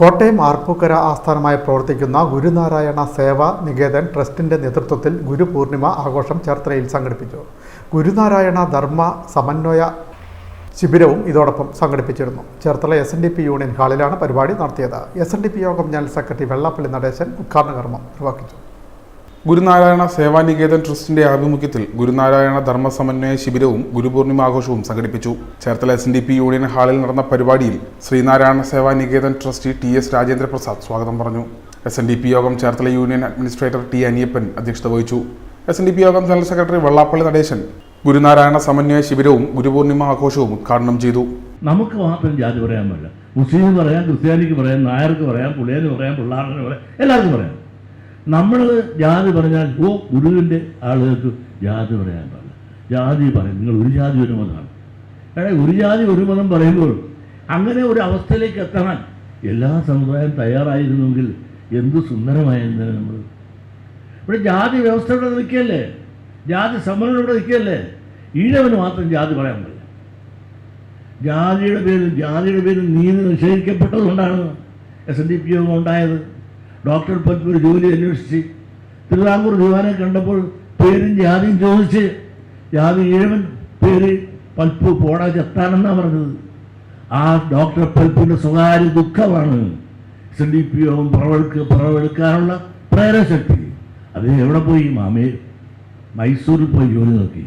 കോട്ടയം ആർപ്പൂക്കര ആസ്ഥാനമായി പ്രവർത്തിക്കുന്ന ഗുരുനാരായണ സേവാ നികേതൻ ട്രസ്റ്റിന്റെ നേതൃത്വത്തിൽ ഗുരുപൂർണിമ ആഘോഷം ചേർത്തലയിൽ സംഘടിപ്പിച്ചു. ഗുരുനാരായണ ധർമ്മ സമന്വയ ശിബിരവും ഇതോടൊപ്പം സംഘടിപ്പിച്ചിരുന്നു. Cherthala S N D P union ഹാളിലാണ് പരിപാടി നടത്തിയത്. S N D P Yogam general secretary Vellappally Natesan ഉദ്ഘാടന കർമ്മം നിർവഹിച്ചു. ഗുരുനാരായണ സേവാനികേതൻ ട്രസ്റ്റിന്റെ ആഭിമുഖ്യത്തിൽ ഗുരുനാരായണ ധർമ്മ സമന്വയ ശിബിരവും ഗുരുപൂർണിമ ആഘോഷവും സംഘടിപ്പിച്ചു. Cherthala S N D P union ഹാളിൽ നടന്ന പരിപാടിയിൽ Sreenarayana Sevaniketan trustee T S Rajendra Prasad സ്വാഗതം പറഞ്ഞു. S N D P Yogam Cherthala union administrator T Aniyappan അധ്യക്ഷത വഹിച്ചു. S N D P Yogam general secretary Vellappally Natesan Gurunarayana സമന്വയ ശിബിരവും ഗുരുപൂർണിമ ആഘോഷവും ഉദ്ഘാടനം ചെയ്തു. നമുക്ക് മാത്രം ജാതി പറയാൻ പറ്റില്ല. മുസ്ലിം പറയാം ക്രിസ്ത്യാനിക്ക് പറയാം നായർക്ക് പറയാം പുള്ളിയന് പറയാം പിള്ളേർക്ക് പറയാം എല്ലാവർക്കും പറയാം. നമ്മൾ ജാതി പറഞ്ഞാൽ ഓ ഗുരുവിന്റെ ആളുകൾക്ക് ജാതി പറയാൻ പാടില്ല. ജാതി പറയും നിങ്ങൾ ഒരു ജാതി ഒരു മതമാണ് കാരണം ഒരു ജാതി ഒരു മതം പറയുമ്പോൾ അങ്ങനെ ഒരു അവസ്ഥയിലേക്ക് എത്തണം. എല്ലാ സമുദായം തയ്യാറായിരുന്നുവെങ്കിൽ എന്ത് സുന്ദരമായിരുന്നു നമ്മൾ ഇവിടെ ജാതി വ്യവസ്ഥ ഇവിടെ നിൽക്കുകയല്ലേ? ജാതി സമരം ഇവിടെ നിൽക്കുകയല്ലേ? ഈഴവന് മാത്രം ജാതി പറയാൻ പറ്റില്ല ജാതിയുടെ പേരിൽ ജാതിയുടെ പേരിൽ നീതി നിഷേധിക്കപ്പെട്ടതുകൊണ്ടാണ് എസ് എൻ ഡി പി ഉണ്ടായത്. ഡോക്ടർ പത്മൂർ ജോലി അന്വേഷിച്ച് തിരുവിതാംകൂർ ദിവാനെ കണ്ടപ്പോൾ പേരും ജാതിയും ചോദിച്ച് ജാതി ഈഴവൻ പേര് പൽപ്പ് പോടാ ചെത്താനെന്നാണ് പറഞ്ഞത്. ആ ഡോക്ടർ പൽപ്പിന്റെ സ്വകാര്യ ദുഃഖമാണ്. എസ് ഡി പി ഓം പുറവെടുക്ക പുറവെടുക്കാനുള്ള പ്രേരശക്തി അത് എവിടെ പോയി? മാമേ മൈസൂരിൽ പോയി ജോലി നോക്കി.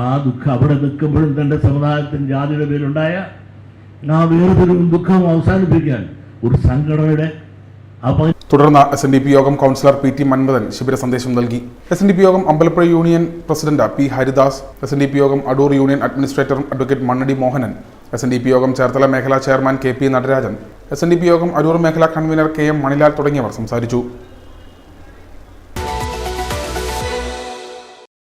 ആ ദുഃഖം അവിടെ നിൽക്കുമ്പോഴും തന്റെ സമുദായത്തിന് ജാതിയുടെ പേരുണ്ടായ ആ വേർതിരിവും ദുഃഖം അവസാനിപ്പിക്കാൻ ഒരു സംഘടനയുടെ തുടർന്ന് S N D P Yogam councillor P T Manmathan ശിബിര സന്ദേശം നൽകി. S N D P Yogam Ambalappuzha union president P Haridas S N D P Yogam Adoor union administrator advocate Mannadi Mohanan S N D P Yogam Cherthala മേഖലാ chairman K P Natarajan S N D P Yogam Aroor മേഖലാ convener K M Manilal തുടങ്ങിയവർ സംസാരിച്ചു.